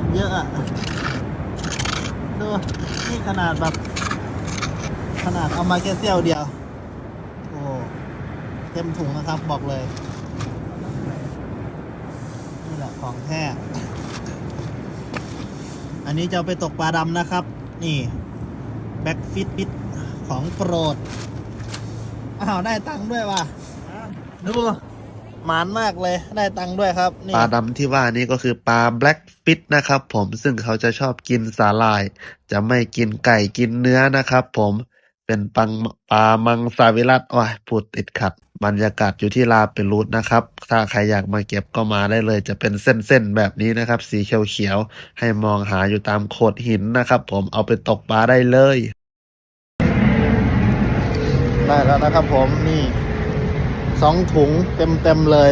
ตรเยอะอะดูนี่ขนาดแบบ ขนาดเอามาแค่เสี้ยวเดียว โอ้เต็มถุงนะครับบอกเลย นี่แหละของแท้อันนี้จะเอาไปตกปลาดำนะครับ นี่แบ็กฟิตปิดของโปรด อ้าว ได้ตังค์ด้วยว่ะดู หมานมากเลยได้ตังค์ด้วยครับนี่ปลาดำที่ว่านี้ก็คือปลาแบล็กฟิตนะครับ ผมซึ่งเขาจะชอบกินสาหร่าย จะไม่กินไก่กินเนื้อนะครับ ผมเป็นปังปลามังสวิรัตโอ้ยพูดติดขัด บรรยากาศอยู่ที่ลาเปรูดนะครับ ถ้าใครอยากมาเก็บก็มาได้เลย จะเป็นเส้นๆแบบนี้นะครับ สีเขียวๆให้มองหาอยู่ตามโขดหินนะครับ ผมเอาไปตกปลาได้เลย ได้แล้วนะครับผมนี่ สองถุงเต็มเต็มเลย